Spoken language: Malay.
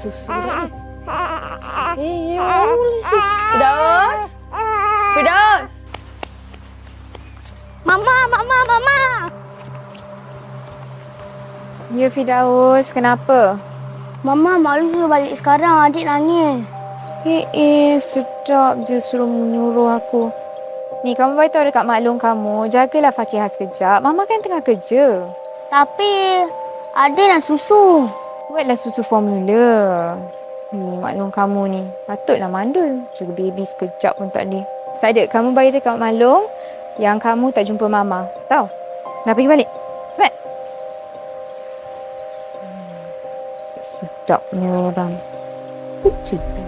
susu dah ni. Eh, ya Allah sih. Firdaus? Firdaus? Mama, mama, mama. Ya Fidaus, kenapa? Mama, Mak Lu suruh balik sekarang. Adik nangis. Eh, eh, sedap je suruh menyuruh aku. Ni, kamu beritahu dekat maklum kamu, jagalah Fakihah sekejap. Mama kan tengah kerja. Tapi, adik nak susu. Buatlah susu formula. Ni, maklum kamu ni. Patutlah mandul. Jaga baby sekejap pun tak boleh. Tak ada, kamu bayar dekat maklum yang kamu tak jumpa Mama. Tahu? Dah pergi balik. Cepat. Hmm, sedapnya orang. Cerita.